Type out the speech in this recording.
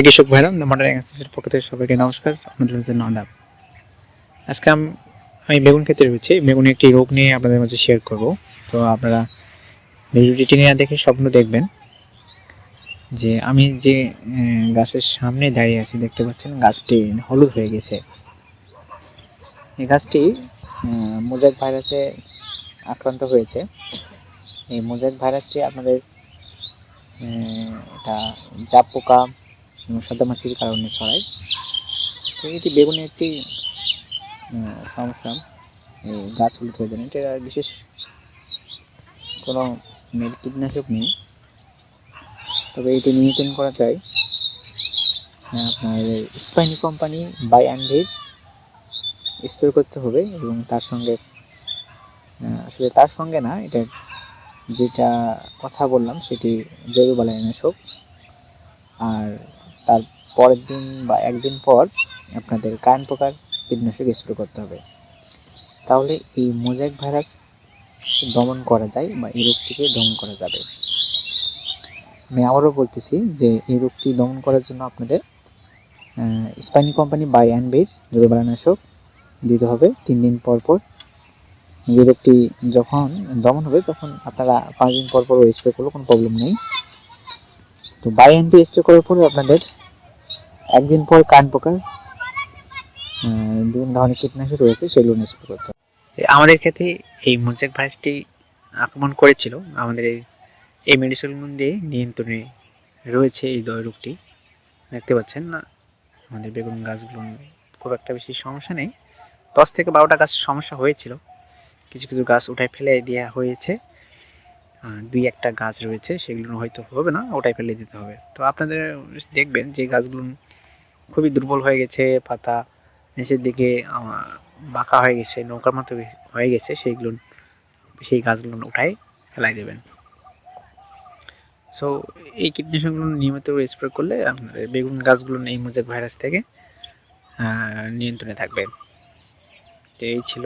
High কৃষক ভাইরা modern এক্সেসের পক্ষ থেকে সবাইকে নমস্কার। আপনাদের জন্য আদাব আজকে আমি বেগুন খেতে রয়েছি। বেগুন একটি রোগ নিয়ে আপনাদের মাঝে শেয়ার করব। তো আপনারা ভিডিওটি টেনে না দেখে স্বপ্ন দেখবেন যে আমি যে গাছের সামনে দাঁড়িয়ে আছি, দেখতে পাচ্ছেন গাছটি হলুদ হয়ে গেছে। এই গাছটি মোজাক ভাইরাসে আক্রান্ত হয়েছে। এই মোজাক ভাইরাসটি আপনাদের এটা জাপ পোকা সাদামাছির কারণে ছড়ায়। তো এটি বেগুনের একটি সমস্যা। গাছ হলুদ হয়ে যায় এটা বিশেষ কোনো মেল কীটনাশক নেই। তবে এটি নিয়ন্ত্রণ করা যায়। আহ, আপনার স্পাইনি কোম্পানি বাই অ্যান্ডের স্প্রে করতে হবে এবং তার সঙ্গে আসলে তার সঙ্গে না এটা যেটা কথা বললাম সেটি জৈব বালাইনাশক আর তার পরের দিন বা একদিন পর আপনাদের কারেন্ট প্রকার কীটনাশক স্প্রে করতে হবে। তাহলে এই মোজাইক ভাইরাস দমন করা যায় বা এই রোগটিকে দমন করা যাবে। আমি আবারও বলতেছি যে এই রোগটি দমন করার জন্য আপনাদের স্পাইনি কোম্পানি বাই অ্যান্ড বের জৈব দিতে হবে। তিন দিন পর পর এই রোগটি যখন দমন হবে, তখন আপনারা পাঁচ দিন পর পর স্প্রে করলে কোনো প্রবলেম নেই। তো বাই এনপি স্প্রে করার পরে আপনাদের একদিন পর কান পোকার বিভিন্ন ধরনের কীটনাশক রয়েছে, সেগুলো স্প্রে করতে আমাদের ক্ষেত্রে এই মোজাইক ভাইরাসটি আক্রমণ করেছিল। আমাদের এই মেডিসিনগুলো দিয়ে নিয়ন্ত্রণে রয়েছে এই দয় রোগটি। দেখতে পাচ্ছেন না? আমাদের বেগুন গাছগুলো খুব একটা বেশি সমস্যা নেই। দশ থেকে বারোটা গাছ সমস্যা হয়েছিল। কিছু কিছু গাছ উঠায় ফেলে দেওয়া হয়েছে। দুই একটা গাছ রয়েছে, সেগুলো হয়তো হবে না, ওটাই ফেলে দিতে হবে। তো আপনাদের দেখবেন যে গাছগুলো খুবই দুর্বল হয়ে গেছে, পাতা নিচের দিকে বাঁকা হয়ে গেছে, নৌকার মতো হয়ে গেছে সেইগুলো সেই গাছগুলো উঠাই ফেলাই দেবেন। সো এই কীটনাশকগুলো নিয়মিত স্প্রে করলে আপনাদের বেগুন গাছগুলো এই মোজাক ভাইরাস থেকে নিয়ন্ত্রণে থাকবে। তো এই ছিল